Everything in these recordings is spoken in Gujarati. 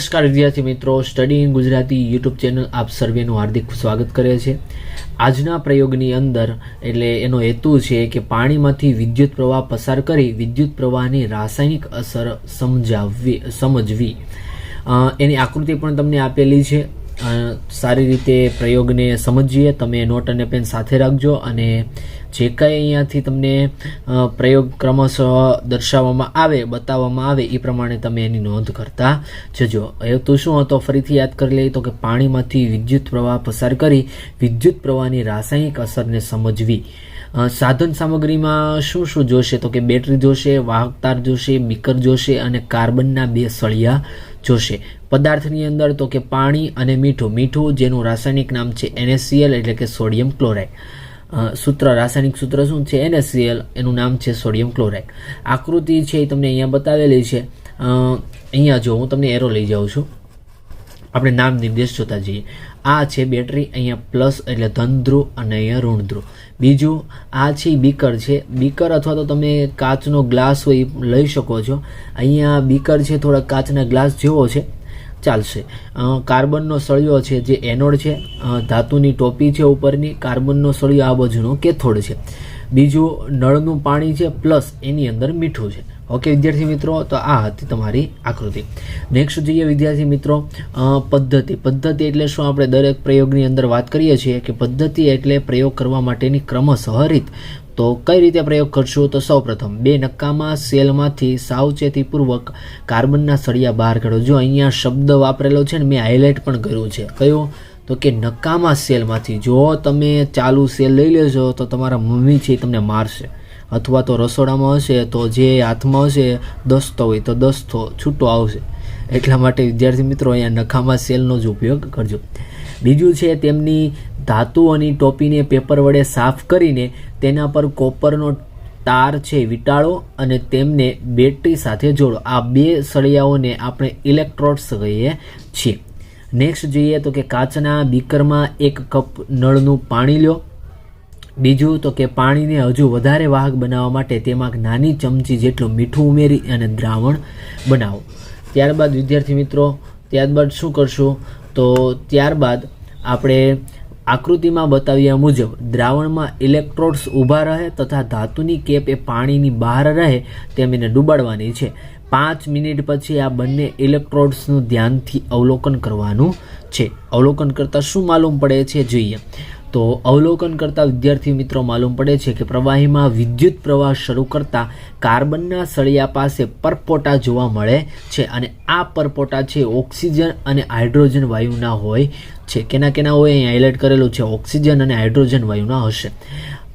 નમસ્કાર વિદ્યાર્થી મિત્રો, study in Gujarati YouTube channel આપ સર્વેનું હાર્દિક સ્વાગત કરે છે. આજના પ્રયોગની અંદર એટલે એનો હેતુ છે કે પાણીમાંથી વિદ્યુત પ્રવાહ પસાર કરી વિદ્યુત પ્રવાહની રાસાયણિક અસર સમજાવવી, સમજવી. એની આકૃતિ પણ તમને આપેલી છે. સારી રીતે પ્રયોગને સમજીએ, તમે નોટ અને પેન સાથે રાખજો અને જે કંઈ અહીંયાથી તમને પ્રયોગ ક્રમશઃ દર્શાવવામાં આવે, બતાવવામાં આવે, એ પ્રમાણે તમે એની નોંધ કરતા જજો. હેતુ શું હતો? ફરીથી યાદ કરી લઈએ તો કે પાણીમાંથી વિદ્યુત પ્રવાહ પસાર કરી વિદ્યુત પ્રવાહની રાસાયણિક અસરને સમજવી. સાધન સામગ્રીમાં શું શું જોશે? તો કે બેટરી જોશે, વાહક તાર જોશે, બીકર જોશે અને કાર્બનના બે સળિયા જોશે. પદાર્થની અંદર તો કે પાણી અને મીઠું. મીઠું જેનું રાસાયણિક નામ છે એનએસીએલ એટલે કે સોડિયમ ક્લોરાઇડ. સૂત્ર, રાસાયણિક સૂત્ર શું છે? NaCl, એનું નામ છે સોડિયમ ક્લોરાઇડ. આકૃતિ છે એ તમને અહીંયા બતાવેલી છે. અહીંયા જો હું તમને એરો લઈ જાઉં છું. આપણે નામ નિર્દેશ જોતા જઈએ. આ છે બેટરી, અહીંયા પ્લસ એટલે ધન ધ્રુવ અને અહીંયા ઋણ ધ્રુવ. બીજું, આ છે બીકર છે. બીકર અથવા તો તમે કાચનો ગ્લાસ હોય લઈ શકો છો. અહીંયા બીકર છે થોડા કાચના ગ્લાસ જેવો છે. ચાલશે. કાર્બનનો સળિયો છે જે એનોડ છે ધાતુની ટોપી છે ઉપરની, કાર્બનનો સળિયો આ બાજુનો કેથોડ છે. બીજું નળનું પાણી છે, પ્લસ એની અંદર મીઠું છે. ઓકે, વિદ્યાર્થી મિત્રો, તો આ હતી તમારી આકૃતિ. નેક્સ્ટ જોઈએ વિદ્યાર્થી મિત્રો પદ્ધતિ. પદ્ધતિ એટલે શું? આપણે દરેક પ્રયોગની અંદર વાત કરીએ છીએ કે પદ્ધતિ એટલે પ્રયોગ કરવા માટેની ક્રમશઃ રીત તો કઈ રીતે પ્રયોગ કરશું? તો સૌપ્રથમ, બે નક્કામાં સેલમાંથી સાવચેતીપૂર્વક કાર્બનના સળિયા બહાર કાઢો. જો અહીંયા શબ્દ વાપરેલો છે ને, મેં હાઇલાઇટ પણ કર્યું છે. કયો? તો કે નકામા સેલમાંથી. જો તમે ચાલુ સેલ લઈ લેશો તો તમારા મમ્મી છે તમને મારશે. અથવા તો રસોડામાં હશે, તો જે હાથમાં હશે, દસ્તો હોય, તો દસ્તો છૂટો આવશે. એટલા માટે વિદ્યાર્થી મિત્રો, અહીંયા નકામા સેલનો જ ઉપયોગ કરજો. બીજું છે, તેમની ધાતુઓની ટોપીને પેપર વડે સાફ કરીને તેના પર કોપરનો તાર છે વીંટાળો અને તેમને બેટરી સાથે જોડો. આ બે સળિયાઓને આપણે ઇલેક્ટ્રોડ્સ કહીએ છીએ. નેક્સ્ટ જોઈએ તો કે કાચના બીકરમાં એક કપ નળનું પાણી લો બીજું તો કે પાણીને હજુ વધારે વાહક બનાવવા માટે તેમાં નાની ચમચી જેટલું મીઠું ઉમેરી અને દ્રાવણ બનાવો. ત્યારબાદ વિદ્યાર્થી મિત્રો, ત્યારબાદ શું કરશું? તો ત્યારબાદ આપણે આકૃતિમાં બતાવ્યા મુજબ દ્રાવણમાં ઇલેક્ટ્રોડ્સ ઊભા રહે તથા ધાતુની કેપ એ પાણીની બહાર રહે તેમ એને ડૂબાડવાની છે. પાંચ મિનિટ પછી આ બંને ઇલેક્ટ્રોડ્સનું ધ્યાનથી અવલોકન કરવાનું છે. અવલોકન કરતાં શું માલુમ પડે છે જોઈએ. તો અવલોકન કરતા વિદ્યાર્થી મિત્રો માલુમ પડે છે કે પ્રવાહીમાં વિદ્યુત પ્રવાહ શરૂ કરતા કાર્બનના સળિયા પાસે પરપોટા જોવા મળે છે અને આ પરપોટા છે ઓક્સિજન અને હાઇડ્રોજન વાયુના હોય છે. કેના કેના હોય અહીં હાઇલાઇટ કરેલું છે. ઓક્સિજન અને હાઇડ્રોજન વાયુના હશે.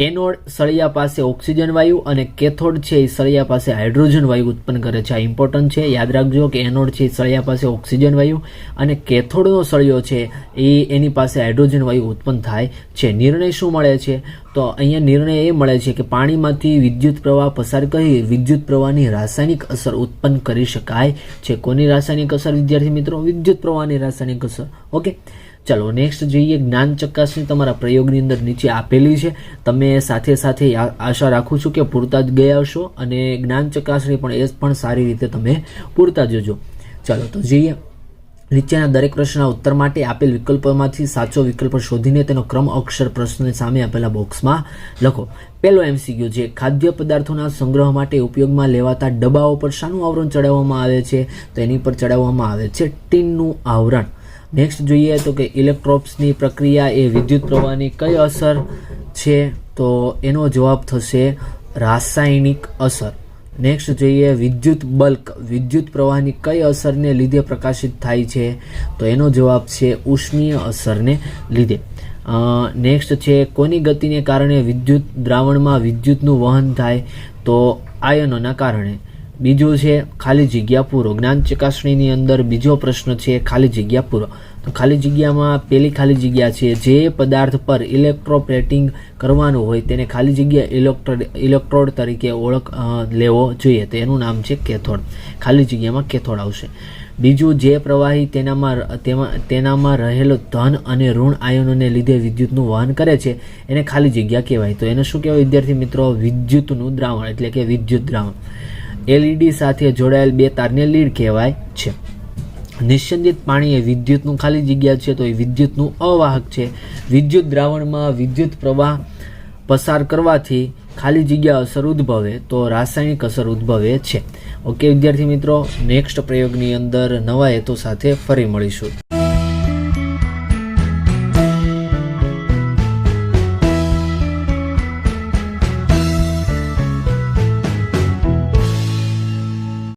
એનોડ સળિયા પાસે ઓક્સિજન વાયુ અને કેથોડ છે એ સળિયા પાસે હાઇડ્રોજન વાયુ ઉત્પન્ન કરે છે. આ ઇમ્પોર્ટન્ટ છે. યાદ રાખજો કે એનોડ છે એ સળિયા પાસે ઓક્સિજન વાયુ અને કેથોડનો સળિયો છે એ એની પાસે હાઇડ્રોજન વાયુ ઉત્પન્ન થાય છે. નિર્ણય શું મળે છે? તો અહીંયા નિર્ણય એ મળે છે કે પાણીમાંથી વિદ્યુત પ્રવાહ પસાર કરી વિદ્યુત પ્રવાહની રાસાયણિક અસર ઉત્પન્ન કરી શકાય છે. કોની રાસાયણિક અસર? વિદ્યાર્થી મિત્રો, વિદ્યુત પ્રવાહની રાસાયણિક અસર. ઓકે ચલો નેક્સ્ટ જોઈએ જ્ઞાન ચકાસણી તમારા પ્રયોગની અંદર નીચે આપેલી છે. તમે સાથે સાથે આશા રાખું છું કે પૂરતા જ ગયા હશો અને જ્ઞાન ચકાસણી પણ એ પણ સારી રીતે તમે પૂરતા જજો ચાલો તો જોઈએ. નીચેના દરેક પ્રશ્નના ઉત્તર માટે આપેલ વિકલ્પોમાંથી સાચો વિકલ્પ શોધીને તેનો ક્રમ અક્ષર પ્રશ્નની સામે આપેલા બોક્સમાં લખો. પહેલો એમસીક્યુ છે ખાદ્ય પદાર્થોના સંગ્રહ માટે ઉપયોગમાં લેવાતા ડબ્બાઓ પર શાનું આવરણ ચડાવવામાં આવે છે? તો એની પર ચડાવવામાં આવે છે ટીનનું આવરણ. નેક્સ્ટ જોઈએ તો કે ઇલેક્ટ્રોપ્સની પ્રક્રિયા એ વિદ્યુત પ્રવાહની કઈ અસર છે? તો એનો જવાબ થશે રાસાયણિક અસર. નેક્સ્ટ જોઈએ વિદ્યુત બલ્ક. વિદ્યુત પ્રવાહની કઈ અસરને લીધે પ્રકાશિત થાય છે? તો એનો જવાબ છે ઉષ્મીય અસરને લીધે. નેક્સ્ટ છે કોની ગતિને કારણે વિદ્યુત દ્રાવણમાં વિદ્યુતનું વહન થાય? તો આયનોના કારણે. બીજું છે, ખાલી જગ્યા પૂરો. જ્ઞાન ચકાસણીની અંદર બીજો પ્રશ્ન છે, ખાલી જગ્યા પૂરો. તો ખાલી જગ્યામાં પેલી ખાલી જગ્યા છે, જે પદાર્થ પર ઇલેક્ટ્રોપ્લેટિંગ કરવાનું હોય તેને ખાલી જગ્યા ઇલેક્ટ્રોડ ઇલેક્ટ્રોડ તરીકે ઓળખ લેવો જોઈએ. તો એનું નામ છે કેથોડ. ખાલી જગ્યામાં કેથોડ આવશે. બીજું, જે પ્રવાહી તેનામાં તેમાં, તેનામાં રહેલો ધન અને ઋણ આયનોને લીધે વિદ્યુતનું વહન કરે છે, એને ખાલી જગ્યા કહેવાય. તો એને શું કહેવાય વિદ્યાર્થી મિત્રો? વિદ્યુતનું દ્રાવણ, એટલે કે વિદ્યુત દ્રાવણ. એલઈડી સાથે જોડાયેલ બે તારને લીડ કહેવાય છે. નિશ્ચંદિત પાણી એ વિદ્યુતનું ખાલી જગ્યા છે તો એ વિદ્યુતનું અવાહક છે. વિદ્યુત દ્રાવણમાં વિદ્યુત પ્રવાહ પસાર કરવાથી ખાલી જગ્યા અસર ઉદ્ભવે તો રાસાયણિક અસર ઉદ્ભવે છે. ઓકે વિદ્યાર્થી મિત્રો નેક્સ્ટ પ્રયોગની અંદર નવા હેતુ સાથે ફરી મળીશું.